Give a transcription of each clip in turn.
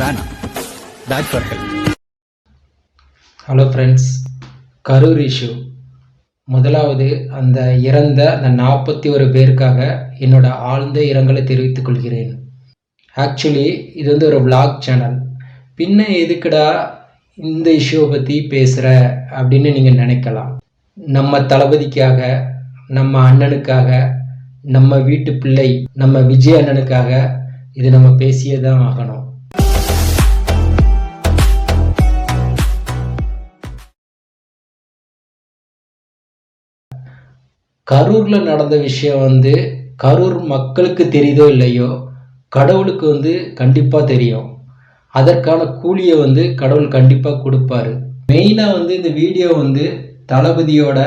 வேணாம். Bad for health hello friends Karur issue முதலாவது அந்த இறந்த அந்த நாற்பத்தி ஒரு பேருக்காக என்னோட ஆழ்ந்த இரங்கலை தெரிவித்துக் கொள்கிறேன். ஆக்சுவலி இது வந்து ஒரு விளாக் சேனல் பின்ன எதுக்குடா இந்த இஷ்யூவை பற்றி பேசுகிற அப்படின்னு நீங்கள் நினைக்கலாம். நம்ம தளபதிக்காக நம்ம அண்ணனுக்காக நம்ம வீட்டு பிள்ளை நம்ம விஜய் அண்ணனுக்காக இது நம்ம பேசியே தான் ஆகணும். கரூரில் நடந்த விஷயம் வந்து கரூர் மக்களுக்கு தெரியுதோ இல்லையோ கடவுளுக்கு வந்து கண்டிப்பாக தெரியும். அதற்கான கூலியை வந்து கடவுள் கண்டிப்பாக கொடுப்பாரு. மெயினாக வந்து இந்த வீடியோ வந்து தளபதியோட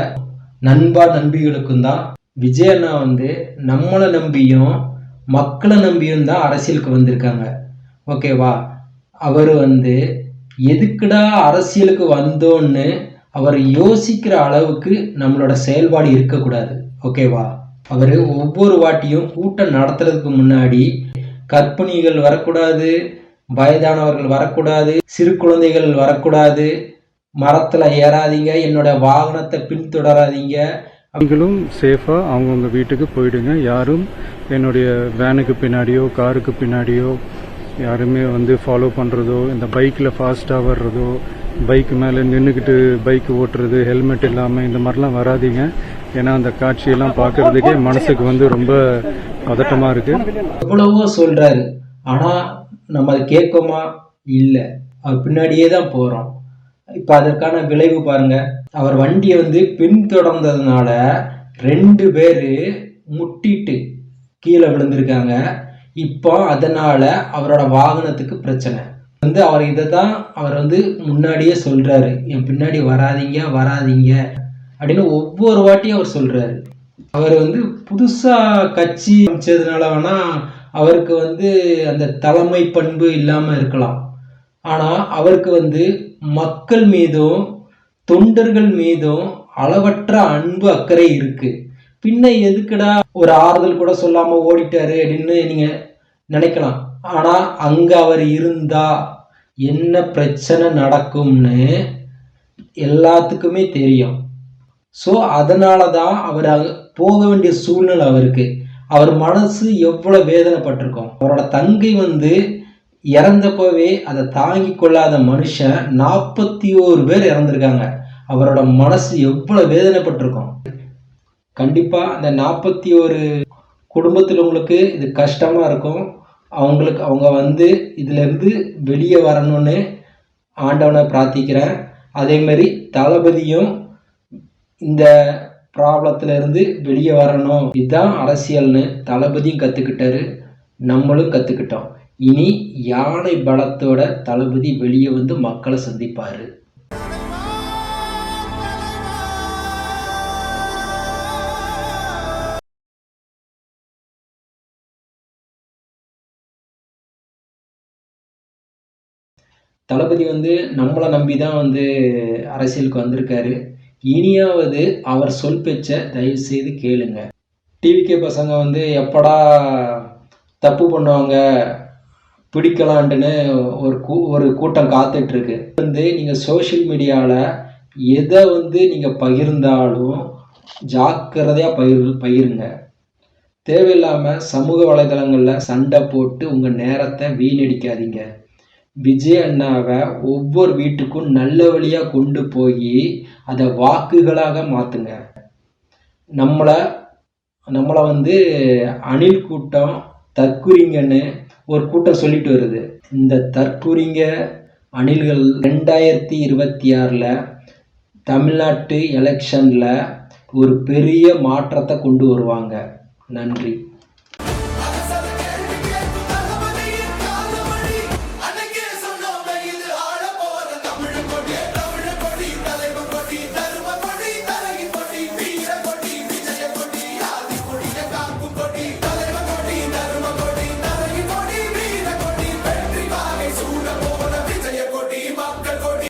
நண்பா நம்பிகளுக்கும் தான் விஜயண்ணா வந்து நம்மளை நம்பியும் மக்களை நம்பியும் தான் அரசியலுக்கு வந்திருக்காங்க. ஓகேவா அவர் வந்து எதுக்குடா அரசியலுக்கு வந்தோன்னு அவர் யோசிக்கிற அளவுக்கு நம்மளோட செயல்பாடு இருக்கக்கூடாது. ஓகேவா அவர் ஒவ்வொரு வாட்டியும் கூட்டம் நடத்துறதுக்கு முன்னாடி கற்பிணிகள் வரக்கூடாது வயதானவர்கள் வரக்கூடாது சிறு குழந்தைகள் வரக்கூடாது மரத்தில் ஏறாதீங்க என்னோட வாகனத்தை பின்தொடராதீங்க. அவங்களும் சேஃபாக அவங்கவுங்க வீட்டுக்கு போயிடுங்க. யாரும் என்னுடைய வேனுக்கு பின்னாடியோ காருக்கு பின்னாடியோ யாருமே வந்து ஃபாலோ பண்ணுறதோ இந்த பைக்கில் ஃபாஸ்ட்டாக வர்றதோ பைக் மேலே நின்றுக்கிட்டு பைக் ஓட்டுறது ஹெல்மெட் இல்லாமல் இந்த மாதிரிலாம் வராதீங்க. ஏன்னா அந்த காட்சியெல்லாம் பார்க்கறதுக்கே மனசுக்கு வந்து ரொம்ப பதட்டமாக இருக்குது எவ்வளவோ சொல்றாரு. ஆனால் நம்ம அதை கேட்கோமா? இல்லை. அவர் பின்னாடியே தான் போகிறோம் இப்போ அதற்கான விளைவு பாருங்க. அவர் வண்டியை வந்து பின்தொடர்ந்ததுனால ரெண்டு பேர் முட்டிட்டு கீழே விழுந்திருக்காங்க. இப்போ அதனால அவரோட வாகனத்துக்கு பிரச்சனை. வந்து அவர் இதை தான் அவர் வந்து முன்னாடியே சொல்றாரு. என் பின்னாடி வராதீங்க வராதீங்க அப்படின்னு ஒவ்வொரு வாட்டியும் அவர் சொல்றாரு. அவர் வந்து புதுசா கட்சி அமைச்சதுனால வேணா அவருக்கு வந்து அந்த தலைமை பண்பு இல்லாம இருக்கலாம். ஆனா அவருக்கு வந்து மக்கள் மீதும் தொண்டர்கள் மீதும் அளவற்ற அன்பு அக்கறை இருக்கு. பின்ன எதுக்குடா ஒரு ஆறுதல் கூட சொல்லாம ஓடிட்டாரு அப்படின்னு நீங்க நினைக்கலாம். ஆனால் அங்க அவர் இருந்தா என்ன பிரச்சனை நடக்கும்னு எல்லாத்துக்குமே தெரியும். ஸோ அதனால தான் அவர் போக வேண்டிய சூழ்நிலை அவருக்கு. அவர் மனசு எவ்வளோ வேதனைப்பட்டிருக்கும். அவரோட தங்கை வந்து இறந்தப்பவே அதை தாங்கி கொள்ளாத மனுஷன் நாற்பத்தி ஓரு பேர் இறந்துருக்காங்க. அவரோட மனசு எவ்வளோ வேதனைப்பட்டிருக்கும். கண்டிப்பாக அந்த நாற்பத்தி ஒரு குடும்பத்தில் உங்களுக்கு இது கஷ்டமாக இருக்கும். அவங்களுக்கு அவங்க வந்து இதிலேருந்து வெளியே வரணும்னு ஆண்டவனை பிரார்த்திக்கிறேன். அதே மாதிரி தளபதியும் இந்த ப்ராப்ளத்துலேருந்து வெளியே வரணும். இதுதான் அரசியல்னு தளபதியும் கற்றுக்கிட்டாரு நம்மளும் கற்றுக்கிட்டோம் இனி யானை பலத்தோட தளபதி வெளியே வந்து மக்களை சந்திப்பார். தளபதி வந்து நம்மளை நம்பி தான் வந்து அரசியலுக்கு வந்திருக்காரு. இனியாவது அவர் சொல் பேச்சை தயவு செய்து கேளுங்க டிவிகே பசங்க வந்து எப்படா தப்பு பண்ணுவாங்க பிடிக்கலான்ட்டுன்னு ஒரு கூ ஒரு கூட்டம் காத்துட்ருக்கு. வந்து நீங்கள் சோஷியல் மீடியாவில் எதை வந்து நீங்கள் பகிர்ந்தாலும் ஜாக்கிரதையாக பகிர் பகிருங்க. தேவையில்லாமல் சமூக வலைதளங்களில் சண்டை போட்டு உங்கள் நேரத்தை வீணடிக்காதீங்க. விஜய் அண்ணாவை ஒவ்வொரு வீட்டுக்கும் நல்ல வழியாக கொண்டு போய் அதை வாக்குகளாக மாற்றுங்க நம்மளை நம்மளை வந்து அணில் கூட்டம் தற்குறிங்கன்னு ஒரு கூட்டம் சொல்லிட்டு வருது. இந்த தற்குறிங்க அணில்கள் ரெண்டாயிரத்தி இருபத்தி ஆறில் தமிழ்நாட்டு எலெக்ஷனில் ஒரு பெரிய மாற்றத்தை கொண்டு வருவாங்க. நன்றி.